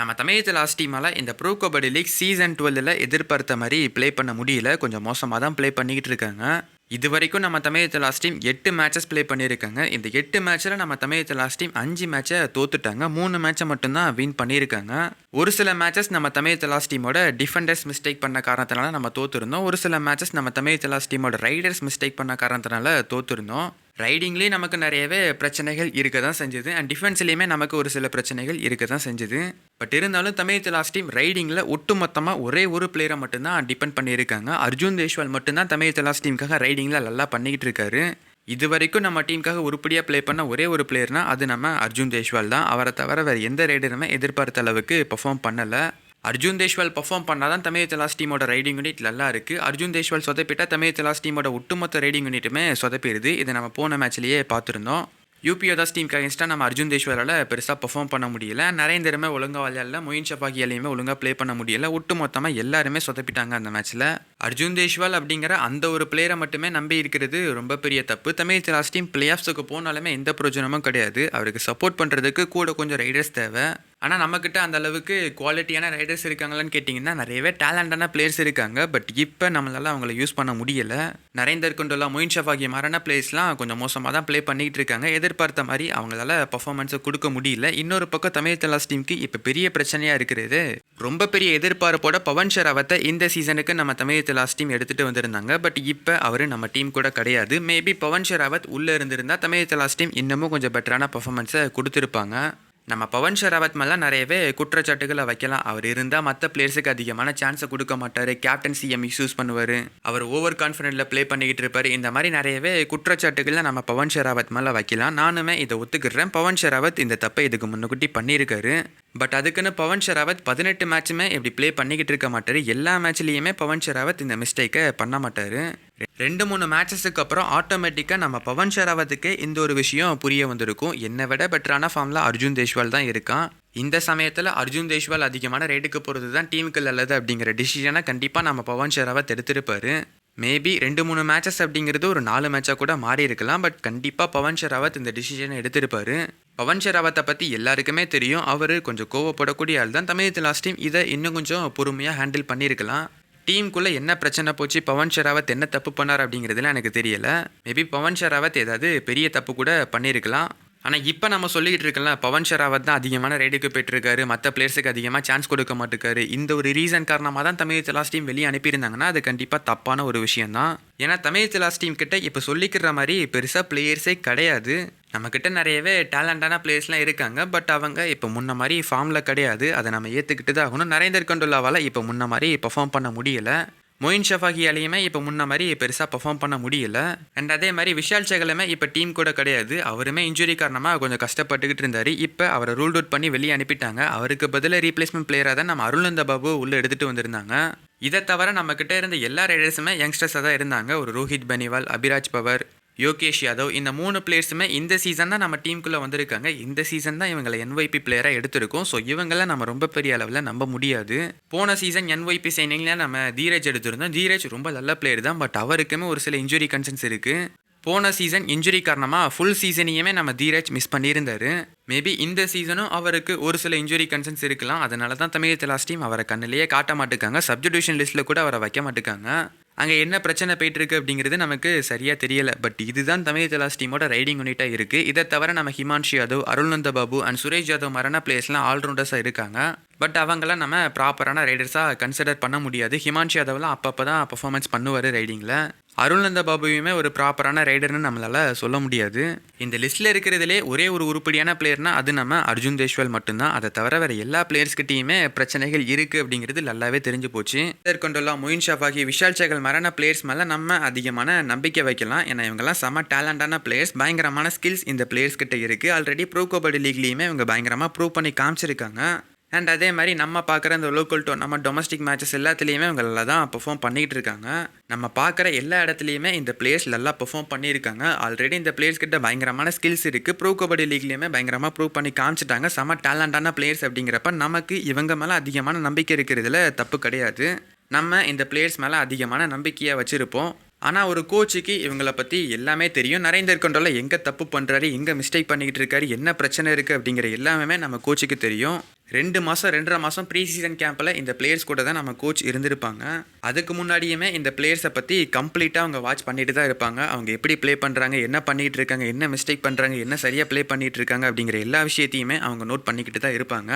நம்ம தமிழ் லாஸ்ட் டீமால் இந்த ப்ரோ கபடி லீக் சீசன் டுவெல்லில் எதிர்பார்த்த மாதிரி ப்ளே பண்ண முடியல. கொஞ்சம் மோசமாக தான் ப்ளே பண்ணிக்கிட்டு இருக்காங்க. இது வரைக்கும் நம்ம தமிழ் லாஸ்ட் டீம் எட்டு மேட்சஸ் ப்ளே பண்ணியிருக்காங்க. இந்த எட்டு மேட்ச்சில் நம்ம தமிழ் லாஸ்ட் டீம் அஞ்சு மேட்சை தோத்துட்டாங்க. மூணு மேட்சை மட்டும்தான் வின் பண்ணியிருக்காங்க. ஒரு சில மேட்சஸ் நம்ம தமிழ் லாஸ்ட் டீமோட டிஃபெண்டர்ஸ் மிஸ்டேக் பண்ண காரணத்தினால நம்ம தோத்துருந்தோம். ஒரு சில மேட்சஸ் நம்ம தமிழ் லாஸ்ட் டீமோட ரைடர்ஸ் மிஸ்டேக் பண்ண காரணத்தினால தோத்துருந்தோம். ரைடிங்லேயே நமக்கு நிறையவே பிரச்சனைகள் இருக்க தான் செஞ்சுது. அண்ட் டிஃபென்ஸ்லேயுமே நமக்கு ஒரு சில பிரச்சனைகள் இருக்க தான் செஞ்சுது. பட் இருந்தாலும் தமிழ் லாஸ்ட் டீம் ரைடிங்கில் ஒட்டுமொத்தமாக ஒரே ஒரு பிளேயரை மட்டும்தான் டிபெண்ட் பண்ணியிருக்காங்க. அர்ஜுன் தேஷ்வால் மட்டும்தான் தமிழ் லாஸ்ட் டீமுக்காக ரைடிங்கில் நல்லா பண்ணிக்கிட்டு இருக்காரு இது வரைக்கும் நம்ம டீமுக்காக உருப்படியாக ப்ளே பண்ண ஒரே ஒரு பிளேயர்னால் அது நம்ம அர்ஜுன் தேஷ்வால் தான். அவரை தவிர வேறு எந்த ரைடருமே எதிர்பார்த்த அளவுக்கு பெர்ஃபார்ம் பண்ணலை. அர்ஜுன் தேஷ்வால் பர்ஃபார்ம் பண்ணால் தான் தமிழ் தலாஸ் டீமோட ரைடிங் யூனிட் நல்லா இருக்குது அர்ஜுன் தேஷ்வால் சொதப்பிட்டா தமிழ் தலாஸ் டீமோட ஒட்டுமொத்த ரைடிங் யூனிட்டுமே சொதப்பிடுது. இதை நம்ம போன மேட்ச்லேயே பார்த்துருந்தோம். யூபிஓதாஸ் டீம் அகேன்ஸ்டாக நம்ம அர்ஜுன் தேஷ்வாலால் பெருசாக பர்ஃபார்ம் பண்ண முடியல. நரேந்திரமே ஒழுங்காக விளையாடல. மொயின் ஷபாகியாலையுமே ஒழுங்காக ப்ளே பண்ண முடியல. ஒட்டு மொத்தமாக எல்லாருமே சொதப்பிட்டாங்க அந்த மேட்ச்சில் அர்ஜுன் தேஷ்வால் அப்படிங்கிற அந்த ஒரு பிளேயரை மட்டுமே நம்பி இருக்கிறது ரொம்ப பெரிய தப்பு. தமிழ் லாஸ்ட் டீம் பிளே ஆஃப்ஸுக்கு போனாலுமே எந்த பிரயோஜனமும் கிடையாது. அவருக்கு சப்போர்ட் பண்ணுறதுக்கு கூட கொஞ்சம் ரைடர்ஸ் தேவை. ஆனால் நம்மக்கிட்ட அந்த அளவுக்கு குவாலிட்டியான ரைடர்ஸ் இருக்காங்களான்னு கேட்டிங்கன்னா நிறையவே டேலண்டான பிளேயர்ஸ் இருக்காங்க. பட் இப்போ நம்மளால் அவங்கள யூஸ் பண்ண முடியல. நரேந்தர் குண்டோலா மொயின் ஷஃப் ஆகிய மாதிரியான பிளேயர்ஸ்லாம் கொஞ்சம் மோசமாக தான் ப்ளே பண்ணிக்கிட்டு இருக்காங்க. எதிர்பார்த்த மாதிரி அவங்களால பர்ஃபார்மன்ஸை கொடுக்க முடியல. இன்னொரு பக்கம் தமிழ் தலாஸ் டீமுக்கு இப்போ பெரிய பிரச்சனையாக இருக்கிறது. ரொம்ப பெரிய எதிர்பார்ப்போட பவன் ஷராவத்தை இந்த சீசனுக்கு நம்ம தமிழ் தலாஸ் டீம் எடுத்துகிட்டு வந்திருந்தாங்க. பட் இப்போ அவர் நம்ம டீம் கூட கிடையாது. மேபி பவன் ஷராவத் உள்ளே இருந்திருந்தா தமிழ் தலாஸ் டீம் இன்னமும் கொஞ்சம் பெட்டரான பர்ஃபார்மன்ஸை கொடுத்துருப்பாங்க. நம்ம பவன் ஷெராவத் மேலாம் நிறையவே குற்றச்சாட்டுகளை வைக்கலாம். அவர் இருந்தால் மற்ற பிளேயர்ஸுக்கு அதிகமான சான்ஸை கொடுக்க மாட்டார். கேப்டன்சி எம் யூஸ் பண்ணுவார். அவர் ஓவர் கான்ஃபிடென்ட்டில் ப்ளே பண்ணிக்கிட்டு இருப்பார். இந்த மாதிரி நிறையவே குற்றச்சாட்டுகளை நம்ம பவன் ஷெராவத் மேலே வைக்கலாம். நானுமே இதை ஒத்துக்கிறேன். பவன் ஷெராவத் இந்த தப்பை இதுக்கு முன்னுக்குட்டி பண்ணியிருக்காரு. பட் அதுக்குன்னு பவன் ஷராவத் பதினெட்டு மேட்சுமே இப்படி ப்ளே பண்ணிக்கிட்டு இருக்க மாட்டார். எல்லா மேட்ச்லேயுமே பவன் ஷெராவத் இந்த மிஸ்டேக்கை பண்ண மாட்டார். ரெண்டு மூணு மேட்சஸுக்கு அப்புறம் ஆட்டோமேட்டிக்காக நம்ம பவன் ஷெராவத்துக்கு இந்த ஒரு விஷயம் புரிய வந்திருக்கும். என்னை விட பெட்டரான ஃபார்மில் அர்ஜுன் தேஷ்வால் தான் இருக்கான். இந்த சமயத்தில் அர்ஜுன் தேஷ்வால் அதிகமான ரேட்டுக்கு போகிறது தான் டீமுக்கு நல்லது அப்படிங்கிற டிசிஷனை கண்டிப்பாக நம்ம பவன் ஷராவத் எடுத்திருப்பார். மேபி ரெண்டு மூணு மேட்சஸ் அப்படிங்கிறது ஒரு நாலு மேட்சாக கூட மாறி இருக்கலாம். பட் கண்டிப்பாக பவன் ஷெராவத் இந்த டிசிஷனை எடுத்திருப்பாரு. பவன் ஷெராவத்தை பற்றி எல்லாருக்குமே தெரியும். அவர் கொஞ்சம் கோவப்படக்கூடிய ஆள் தான். தமிழ் லாஸ்ட் டீம் இதை இன்னும் கொஞ்சம் பொறுமையாக ஹேண்டில் பண்ணியிருக்கலாம். டீமுக்குள்ளே என்ன பிரச்சனை போச்சு? பவன் ஷராவத் என்ன தப்பு பண்ணார் அப்படிங்கிறதுலாம் எனக்கு தெரியலை. மேபி பவன் ஷராவத் ஏதாவது பெரிய தப்பு கூட பண்ணியிருக்கலாம். ஆனால் இப்போ நம்ம சொல்லிக்கிட்டு இருக்கல பவன் ஷராவத் தான் அதிகமான ரேடுக்கு போயிட்டுருக்காரு மற்ற பிளேயர்ஸுக்கு அதிகமாக சான்ஸ் கொடுக்க மாட்டேக்காரு இந்த ஒரு ரீசன் காரணமாக தான் தமிழ் லாஸ்ட் டீம் வெளியே அனுப்பியிருந்தாங்கன்னா அது கண்டிப்பாக தப்பான ஒரு விஷயம் தான். ஏன்னா தமிழ் லாஸ்ட் டீம் கிட்ட இப்போ சொல்லிக்கிற மாதிரி பெருசாக பிளேயர்ஸே கிடையாது. நம்மக்கிட்ட நிறையவே டேலண்டான பிளேயர்ஸ்லாம் இருக்காங்க. பட் அவங்க இப்போ முன்ன மாதிரி ஃபார்மில் கிடையாது. அதை நம்ம ஏற்றுக்கிட்டு தான் ஆகணும் நரேந்தர் கண்டுல்லாவால் இப்போ முன்ன மாதிரி பெர்ஃபார்ம் பண்ண முடியலை. மொயின் ஷஃபாகியாலையுமே இப்போ முன்ன மாதிரி பெருசாக பெர்ஃபார்ம் பண்ண முடியல. அண்ட் அதே மாதிரி விஷால் சேகலுமே இப்போ டீம் கூட கிடையாது. அவருமே இன்ஜுரி காரணமாக கொஞ்சம் கஷ்டப்பட்டுக்கிட்டு இருந்தார். இப்போ அவரை ரூல் அவுட் பண்ணி வெளியே அனுப்பிட்டாங்க. அவருக்கு பதிலாக ரீப்ளேஸ்மெண்ட் பிளேயராக தான் நம்ம அருள்நந்த பாபு உள்ளே எடுத்துகிட்டு வந்திருந்தாங்க. இதை தவிர நம்மக்கிட்ட இருந்த எல்லா ரைடர்ஸுமே யங்ஸ்டர்ஸாக தான் இருந்தாங்க. ஒரு ரோஹித் பனிவால் அபிராஜ் பவர் யோகேஷ் யாதவ். இந்த மூணு பிளேயர்ஸுமே இந்த சீசன் தான் நம்ம டீமுக்குள்ளே வந்திருக்காங்க. இந்த சீசன் தான் இவங்களை என்ஒய்பி பிளேயராக எடுத்திருக்கோம். ஸோ இவங்கள நம்ம ரொம்ப பெரிய அளவில் நம்ப முடியாது. போன சீசன் என்ஒய்பி சைனிங்கில் நம்ம தீரஜ் எடுத்திருந்தோம். தீரஜ் ரொம்ப நல்ல பிளேயர் தான். பட் அவருக்குமே ஒரு சில இன்ஜுரி கன்சர்ன்ஸ் இருக்குது போன சீசன் இன்ஜுரி காரணமாக ஃபுல் சீசனையுமே நம்ம தீரஜ் மிஸ் பண்ணியிருந்தாரு. மேபி இந்த சீசனும் அவருக்கு ஒரு சில இன்ஜுரி கன்சர்ன்ஸ் இருக்கலாம். அதனால தான் தமிழ் லாஸ்ட் டீம் அவரை கண்ணிலேயே காட்ட மாட்டேக்காங்க. சப்ஜிடியூஷன் லிஸ்ட்டில் கூட அவரை வைக்க மாட்டேக்காங்க. அங்கே என்ன பிரச்சனை போயிட்டுருக்கு அப்படிங்கிறது நமக்கு சரியாக தெரியலை. பட் இதுதான் தமிழ் தலாஸ் டீமோட ரைடிங் யூனிட்டாக இருக்குது இதை தவிர நம்ம ஹிமான்ஷி யாதவ் அருள்நந்த பாபு அண்ட் சுரேஷ் யாதவ் மரண பிளேஸ்லாம் ஆல்ரவுண்டர்ஸாக இருக்காங்க. பட் அவங்களாம் நம்ம ப்ராப்பரான ரைடர்ஸாக கன்சிடர் பண்ண முடியாது. ஹிமான்ஷி யாதவ்லாம் அப்பப்போ தான் பர்ஃபார்மன்ஸ் பண்ணுவார் ரைடிங்கில் அருள்நந்த பாபுவையுமே ஒரு ப்ராப்பரான ரைடர்னு நம்மளால் சொல்ல முடியாது. இந்த லிஸ்ட்டில் இருக்கிறதுலே ஒரே ஒரு உருப்படியான பிளேயர்னா அது நம்ம அர்ஜுன் தேஷ்வால் மட்டும்தான். அதை தவிர வேறு எல்லா பிளேயர்ஸ்கிட்டையுமே பிரச்சனைகள் இருக்குது அப்படிங்கிறது நல்லாவே தெரிஞ்சு போச்சு. கொண்டுல்லா மொயின் ஷாஃபாகி விஷால் சேகல் மரண பிளேயர்ஸ் மேலே நம்ம அதிகமான நம்பிக்கை வைக்கலாம். ஏன்னா இவங்கெல்லாம் செம டேலண்டான பிளேயர்ஸ் பயங்கரமான ஸ்கில்ஸ் இந்த பிளேயர்ஸ் கிட்ட இருக்குது ஆல்ரெடி ப்ரோ கபடி லீக்லேயுமே இவங்க பயங்கரமாக ப்ரூவ் பண்ணி காமிச்சிருக்காங்க. அண்ட் அதே மாதிரி நம்ம பார்க்குற இந்த லோக்கல் டோ நம்ம டொமஸ்டிக் மேட்சஸ் எல்லாத்துலேயுமே இவங்க நல்லா தான் பெர்ஃபார்ம் பண்ணிகிட்டு இருக்காங்க. நம்ம பார்க்குற எல்லா இடத்துலையுமே இந்த பிளேயர்ஸ் நல்லா பெர்ஃபார்ம் பண்ணியிருக்காங்க. ஆல்ரெடி இந்த பிளேயர்ஸ் கிட்ட பயங்கரமான ஸ்கில்ஸ் இருக்குது ப்ரோ கபடி லீக்லேயுமே பயங்கரமாக ப்ரூவ் பண்ணி காமிச்சிட்டாங்க. செம டேலண்டான பிளேயர்ஸ் அப்படிங்கிறப்ப நமக்கு இவங்க மேலே அதிகமான நம்பிக்கை இருக்கிறதுல தப்பு கிடையாது. நம்ம இந்த பிளேயர்ஸ் மேலே அதிகமான நம்பிக்கையை வச்சுருப்போம். ஆனால் ஒரு கோச்சுக்கு இவங்களை பற்றி எல்லாமே தெரியும். நரேந்தர் கொண்டோல எங்கே தப்பு பண்ணுறாரு எங்கே மிஸ்டேக் பண்ணிக்கிட்டு இருக்காரு என்ன பிரச்சனை இருக்குது அப்படிங்கிற எல்லாமே நம்ம கோச்சுக்கு தெரியும். ரெண்டு மாதம் ரெண்டரை மாதம் ப்ரீ சீசன் கேம்பில் இந்த பிளேயர்ஸ் கூட தான் நம்ம கோச் இருந்திருப்பாங்க. அதுக்கு முன்னாடியுமே இந்த பிளேயர்ஸை பற்றி கம்ப்ளீட்டாக அவங்க வாட்ச் பண்ணிட்டு தான் இருப்பாங்க. அவங்க எப்படி ப்ளே பண்ணுறாங்க என்ன பண்ணிகிட்டு இருக்காங்க என்ன மிஸ்டேக் பண்ணுறாங்க என்ன சரியாக ப்ளே பண்ணிகிட்டு இருக்காங்க அப்படிங்கிற எல்லா விஷயத்தையுமே அவங்க நோட் பண்ணிக்கிட்டு தான் இருப்பாங்க.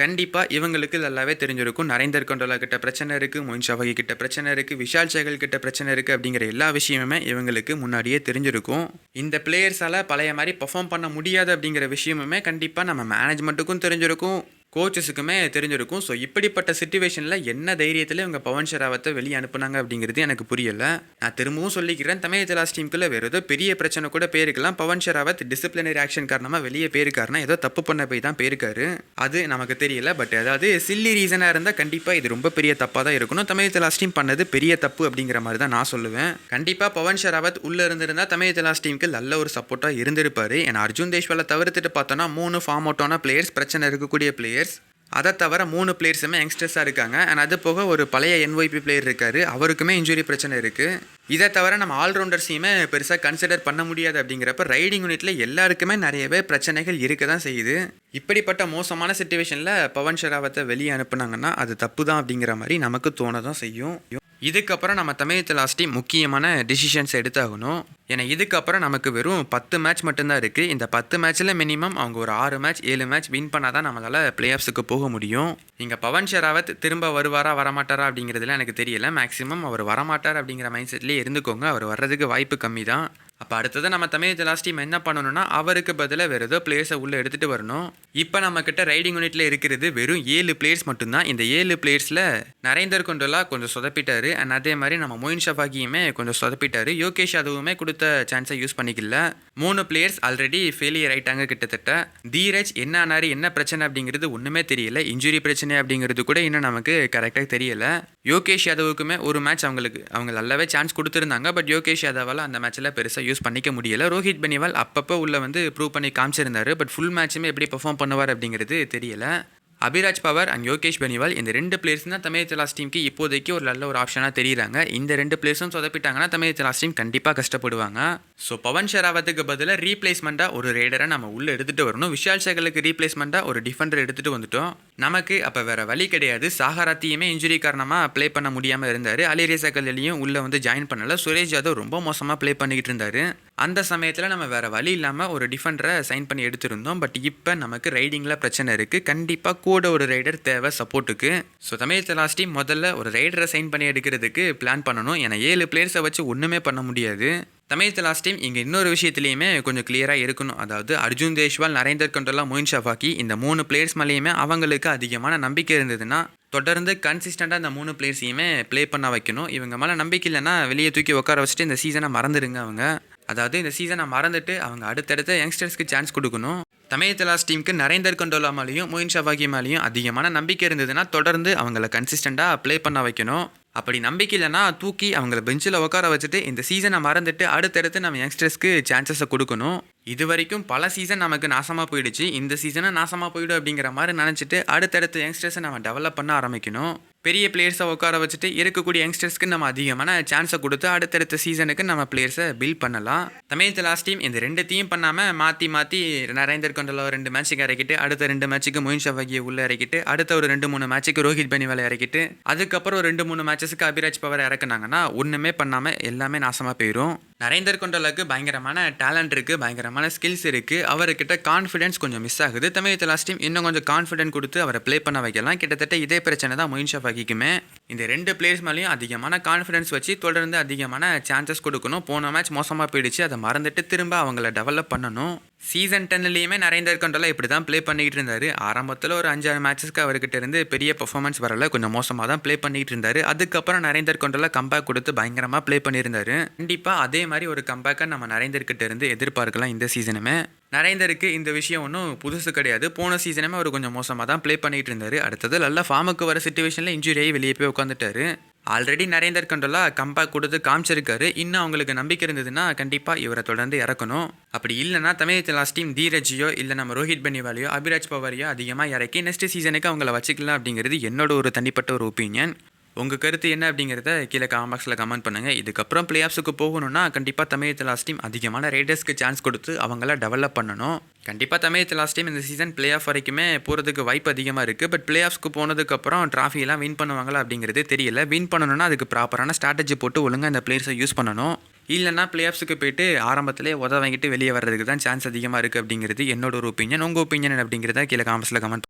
கண்டிப்பாக இவங்களுக்கு நல்லாவே தெரிஞ்சிருக்கும். நரேந்தர் கொண்டோலா கிட்ட பிரச்சனை இருக்குது மொயின் ஷாவகி கிட்ட பிரச்சனை இருக்குது விஷால் சேகல் கிட்ட பிரச்சனை இருக்குது அப்படிங்கிற எல்லா விஷயமுமே இவங்களுக்கு முன்னாடியே தெரிஞ்சிருக்கும். இந்த பிளேயர்ஸால் பழைய மாதிரி பர்ஃபார்ம் பண்ண முடியாது அப்படிங்கிற விஷயமுமே கண்டிப்பாக நம்ம மேனேஜ்மெண்ட்டுக்கும் தெரிஞ்சிருக்கும். கோச்சஸுக்குமே தெரிஞ்சிருக்கும். ஸோ இப்படிப்பட்ட சுச்சுவேஷனில் என்ன தைரியத்தில் இவங்க பவன் ஷெராவத்தை வெளியே அனுப்புனாங்க அப்படிங்கிறது எனக்கு புரியலை. நான் திரும்பவும் சொல்லிக்கிறேன் தமிழ் தலாஸ் டீமுக்குள்ளே வேறு ஏதோ பெரிய பிரச்சனை கூட போயிருக்கலாம் பவன் ஷெராவத் டிசிப்ளினரி ஆக்ஷன் காரணமாக வெளியே போயிருக்காருன்னா ஏதோ தப்பு பண்ண போய் தான் போயிருக்காரு அது நமக்கு தெரியல. பட் அதாவது சில்லி ரீசனாக இருந்தால் கண்டிப்பாக இது ரொம்ப பெரிய தப்பாக தான் இருக்கணும். தமிழ் தலாஸ் டீம் பண்ணது பெரிய தப்பு அப்படிங்கிற மாதிரி தான் நான் சொல்லுவேன். கண்டிப்பாக பவன் ஷெராவத் உள்ளே இருந்திருந்தால் தமிழ் தலாஸ் டீமுக்கு நல்ல ஒரு சப்போர்ட்டாக இருந்திருப்பார். ஏன்னா அர்ஜுன் தேஷ்வாலை தவிர்த்துட்டு பார்த்தோன்னா மூணு ஃபார்ம் அவுட்டான பிளேயர்ஸ் பிரச்சனை இருக்கக்கூடிய பிளேயர் பிளேயர்ஸ் அதை தவிர மூணு பிளேயர்ஸுமே யங்ஸ்டர்ஸாக இருக்காங்க. அண்ட் அது போக ஒரு பழைய என்ஒய்பி பிளேயர் இருக்கார். அவருக்குமே இன்ஜுரி பிரச்சனை இருக்குது இதை தவிர நம்ம ஆல்ரவுண்டர்ஸையுமே பெருசாக கன்சிடர் பண்ண முடியாது அப்படிங்கிறப்ப ரைடிங் யூனிட்டில் எல்லாருக்குமே நிறையவே பிரச்சனைகள் இருக்க தான் செய்யுது. இப்படிப்பட்ட மோசமான சுச்சுவேஷனில் பவன் ஷெராவத்தை வெளியே அனுப்புனாங்கன்னா அது தப்பு தான் அப்படிங்கிற மாதிரி நமக்கு தோண தான் செய்யும். இதுக்கப்புறம் நம்ம தமிழகத்தில் லாஸ்ட் முக்கியமான டிசிஷன்ஸ் எடுத்தாகணும். ஏன்னா இதுக்கப்புறம் நமக்கு வெறும் பத்து மேட்ச் மட்டும்தான் இருக்குது இந்த பத்து மேட்ச்சில் மினிமம் அவங்க ஒரு ஆறு மேட்ச் ஏழு மேட்ச் வின் பண்ணால் தான் நம்மளால் பிளே ஆஃப்ஸுக்கு போக முடியும். இங்கே பவன் ஷெராவத் திரும்ப வருவாரா வரமாட்டாரா அப்படிங்கிறதுல எனக்கு தெரியல. மேக்ஸிமம் அவர் வரமாட்டார் அப்படிங்கிற மைண்ட் செட்லேயே இருந்துக்கோங்க. அவர் வர்றதுக்கு வாய்ப்பு கம்மி தான் அப்போ அடுத்தது நம்ம தமிழ் லாஸ்ட் டீம் என்ன பண்ணணும்னா அவருக்கு பதிலாக வேறு ஏதோ பிளேயர்ஸை உள்ளே எடுத்துகிட்டு வரணும். இப்போ நம்மக்கிட்ட ரைடிங் யூனிட்டில் இருக்கிறது வெறும் ஏழு பிளேயர்ஸ் மட்டும்தான். இந்த ஏழு பிளேயர்ஸில் நரேந்தர் கொண்டோலா கொஞ்சம் சொதப்பிட்டார். அண்ட் அதே மாதிரி நம்ம மொயின் ஷஃபாகியுமே கொஞ்சம் சொதப்பிட்டார். யோகேஷ் அதுவுமே கொடுத்த சான்ஸை யூஸ் பண்ணிக்கல. மூணு பிளேயர்ஸ் ஆல்ரெடி ஃபெயிலியர் ஆயிட்டாங்க கிட்டத்தட்ட. தீரஜ் என்ன ஆனார் என்ன பிரச்சனை அப்படிங்கிறது ஒன்றுமே தெரியல. இன்ஜுரி பிரச்சனை அப்படிங்கிறது கூட இன்னும் நமக்கு கரெக்டாக தெரியல. யோகேஷ் யாதவுக்குமே ஒரு மேட்ச் அவங்களுக்கு அவங்க நல்லாவே சான்ஸ் கொடுத்துருந்தாங்க. பட் யோகேஷ் யாதவால் அந்த மேட்ச்சில் பெருசாக யூஸ் பண்ணிக்க முடியல. ரோஹித் பெனிவால் அப்பப்போ உள்ள வந்து ப்ரூவ் பண்ணி காமிச்சிருந்தாரு. பட் ஃபுல் மேட்சுமே எப்படி பெர்ஃபார்ம் பண்ணுவார் அப்படிங்கிறது தெரியல. அபிராஜ் பவர் அண்ட் யோகேஷ் பெனிவால் இந்த ரெண்டு பிளேயர்ஸ் தான் தமிழ் தலாஸ் டீமுக்கு இப்போதைக்கு ஒரு நல்ல ஒரு ஆப்ஷனாக தெரியுறாங்க. இந்த ரெண்டு பிளேயர்ஸும் சொதப்பிட்டாங்கன்னா தமிழ் தலாஸ் டீம் கண்டிப்பாக கஷ்டப்படுவாங்க. ஸோ பவன் ஷெராவத்துக்கு பதிலாக ரீப்ளேஸ்மெண்ட்டாக ஒரு ரேடரை நம்ம உள்ளே எடுத்துகிட்டு வரணும். விஷால் சேகலுக்கு ரீப்ளேஸ்மெண்ட்டாக ஒரு டிஃபெண்டர் எடுத்துகிட்டு வந்துட்டோம். நமக்கு அப்போ வேறு வழி கிடையாது. சாகராத்தியுமே இன்ஜுரி காரணமாக ப்ளே பண்ண முடியாமல் இருந்தார். அலிரே சகலையும் உள்ளே வந்து ஜாயின் பண்ணலை. சுரேஷ் யாதவ் ரொம்ப மோசமாக ப்ளே பண்ணிக்கிட்டு இருந்தார். அந்த சமயத்தில் நம்ம வேறு வழி இல்லாமல் ஒரு டிஃபெண்டரை சைன் பண்ணி எடுத்திருந்தோம். பட் இப்போ நமக்கு ரைடிங்கில் பிரச்சனை இருக்குது கண்டிப்பாக கூட ஒரு ரைடர் தேவை சப்போர்ட்டுக்கு ஸோ தமிழ் லாஸ்ட் டீம் முதல்ல ஒரு ரைடரை சைன் பண்ணி எடுக்கிறதுக்கு பிளான் பண்ணணும். ஏன்னா ஏழு பிளேயர்ஸை வச்சு ஒன்றுமே பண்ண முடியாது. தமிழ் லாஸ்ட் டீம் இங்கே இன்னொரு விஷயத்துலையுமே கொஞ்சம் கிளியராக இருக்கணும். அதாவது அர்ஜுன் தேஷ்வால் நரேந்தர் கண்டோலா மொயின் ஷஃபாக்கி இந்த மூணு பிளேயர்ஸ் மேலேயுமே அவங்களுக்கு அதிகமான நம்பிக்கை இருந்ததுன்னா தொடர்ந்து கன்சிஸ்டண்ட்டாக இந்த மூணு பிளேயர்ஸையுமே ப்ளே பண்ண வைக்கணும். இவங்க மேலே நம்பிக்கை இல்லைன்னா வெளியே தூக்கி உட்கார வச்சுட்டு இந்த சீசனை மறந்துடுங்க அவங்க. அதாவது இந்த சீசனை மறந்துட்டு அவங்க அடுத்தடுத்த யங்ஸ்டர்ஸ்க்கு சான்ஸ் கொடுக்கணும். தமிழ் தலாஸ் டீமுக்கு நரேந்தர் கண்டோலா மேலேயும் மொயின் ஷபாகி மேலேயும் அதிகமான நம்பிக்கை இருந்ததுன்னா தொடர்ந்து அவங்கள கன்சிஸ்டண்ட்டாக ப்ளே பண்ண வைக்கணும். அப்படி நம்பிக்கை இல்லைன்னா தூக்கி அவங்கள பெஞ்சில் உட்கார வச்சுட்டு இந்த சீசனை மறந்துட்டு அடுத்தடுத்து நம்ம யங்ஸ்டர்ஸ்க்கு சான்சஸை கொடுக்கணும். இது வரைக்கும் பல சீசன் நமக்கு நாசமாக போயிடுச்சு. இந்த சீசனை நாசமாக போயிடும் அப்படிங்கிற மாதிரி நினச்சிட்டு அடுத்தடுத்து யங்ஸ்டர்ஸை நம்ம டெவலப் பண்ண ஆரம்பிக்கணும். பெரிய பிளேயர்ஸை உட்கார வச்சுட்டு இருக்கக்கூடிய யங்ஸ்டர்ஸ்க்கு நம்ம அதிகமான சான்ஸை கொடுத்து அடுத்தடுத்த சீசனுக்கு நம்ம பிளேயர்ஸை பில்ட் பண்ணலாம். தமிழ் லாஸ்ட் டீம் இந்த ரெண்டு டீம் பண்ணாமல் மாற்றி மாற்றி நரேந்தர் கொண்டலோ ரெண்டு மேட்ச்சுக்கு இறக்கிட்டு அடுத்த ரெண்டு மேட்சுக்கு மொயின் ஷஃபகியை உள்ளே இறக்கிட்டு அடுத்த ஒரு ரெண்டு மூணு மேட்சுக்கு ரோஹித் பனிவாலை இறக்கிட்டு அதுக்கப்புறம் ரெண்டு மூணு மேட்சஸ்க்கு அபிராஜ் பவர் இறக்குனாங்கன்னா ஒன்றுமே பண்ணாமல் எல்லாமே நாசமாக போயிடும் நரேந்தர் கொண்டலுக்கு பயங்கரமான டேலண்ட் இருக்குது பயங்கரமான ஸ்கில்ஸ் இருக்குது அவர்கிட்ட கான்ஃபிடன்ஸ் கொஞ்சம் மிஸ் ஆகுது. தமிழ் லாஸ்ட் டீம் இன்னும் கொஞ்சம் கான்ஃபிடென்ட் கொடுத்து அவரை ப்ளே பண்ண வைக்கலாம். கிட்டத்தட்ட இதே பிரச்சனை தான் மொயின் ஷஃபாகிக்குமே இந்த ரெண்டு பிளேயர்ஸ் மேலேயும் அதிகமான கான்ஃபிடன்ஸ் வச்சு தொடர்ந்து அதிகமான சான்சஸ் கொடுக்கணும். போன மேட்ச் மோசமாக போயிடுச்சு. அதை மறந்துட்டு திரும்ப அவங்கள டெவலப் பண்ணணும். சீசன் டென்லேயுமே நரேந்தர் கண்டோலா இப்படி தான் ப்ளே பண்ணிக்கிட்டு இருந்தார். ஆரம்பத்தில் ஒரு அஞ்சாறு மேட்சஸ்க்கு அவர்கிட்ட இருந்து பெரிய பர்ஃபார்மன்ஸ் வரல. கொஞ்சம் மோசமாக தான் ப்ளே பண்ணிகிட்டு இருந்தார். அதுக்கப்புறம் நரேந்தர் கண்டோலா கம்பேக் கொடுத்து பயங்கரமாக ப்ளே பண்ணியிருந்தாரு. கண்டிப்பாக அதே மாதிரி ஒரு கம்பேக்கை நம்ம நரேந்தர்கிட்ட இருந்து எதிர்பார்க்கலாம் இந்த சீசனுமே நரேந்தருக்கு இந்த விஷயம் ஒன்றும் புதுசு கிடையாது. போன சீசனுமே அவர் கொஞ்சம் மோசமாக தான் ப்ளே பண்ணிகிட்டு இருந்தார். அடுத்தது நல்லா ஃபார்முக்கு வர சுச்சுவேஷனில் இன்ஜுரி ஆகி வெளியே போய் உட்காந்துட்டாரு ஆல்ரெடி நரேந்தர் கண்டோலா கம்பா கொடுத்து காமிச்சிருக்காரு. இன்னும் அவங்களுக்கு நம்பிக்கை இருந்ததுன்னா கண்டிப்பாக இவரை தொடர்ந்து இறக்கணும். அப்படி இல்லைன்னா தமிழ் லாஸ்ட் டீம் தீரஜியோ இல்லை நம்ம ரோஹித் பெனிவாலியோ அபிராஜ் பவாரியோ அதிகமாக இறக்கி நெக்ஸ்ட் சீசனுக்கு அவங்கள வச்சுக்கலாம் அப்படிங்கிறது என்னோட ஒரு தனிப்பட்ட ஒரு ஒப்பீனியன் உங்கள் கருத்து என்ன அப்படிங்கிறத கீழே காம்பாக்ஸில் கமெண்ட் பண்ணுங்கள் இதுக்கப்புறம் பிளே ஆஃப்ஸுக்கு போகணும்னா கண்டிப்பாக தமிழ் லாஸ்ட் டீம் அதிகமான ரேடர்ஸ்க்கு சான்ஸ் கொடுத்து அவங்கள டெவலப் பண்ணணும். கண்டிப்பாக தமிழ் லாஸ்ட் டீம் இந்த சீசன் பிளே ஆஃப் வரைக்குமே போகிறதுக்கு வாய்ப்பு அதிகமாக இருக்குது பட் பிளே ஆஃப்ஸ்க்கு போனதுக்கப்புறம் ட்ராஃபிலாம் வின் பண்ணுவாங்களா அப்படிங்கிறது தெரியல. வின் பண்ணணும்னா அதுக்கு ப்ராப்பரான ஸ்ட்ராட்டஜி போட்டு ஒழுங்காக இந்த பிளேயர்ஸை யூஸ் பண்ணணும். இல்லைன்னா பிளே ஆஃப்ஸுக்கு போயிட்டு ஆரம்பத்திலே உத வாங்கிட்டு வெளியே வர்றதுக்கு தான் சான்ஸ் அதிகமாக இருக்குது அப்படிங்கிறது என்னோட ஒரு ஒப்பீனியன் உங்கள் ஒப்பீனியன் அப்படிங்கிறத கீழே காமெண்ட்ஸில் கமெண்ட்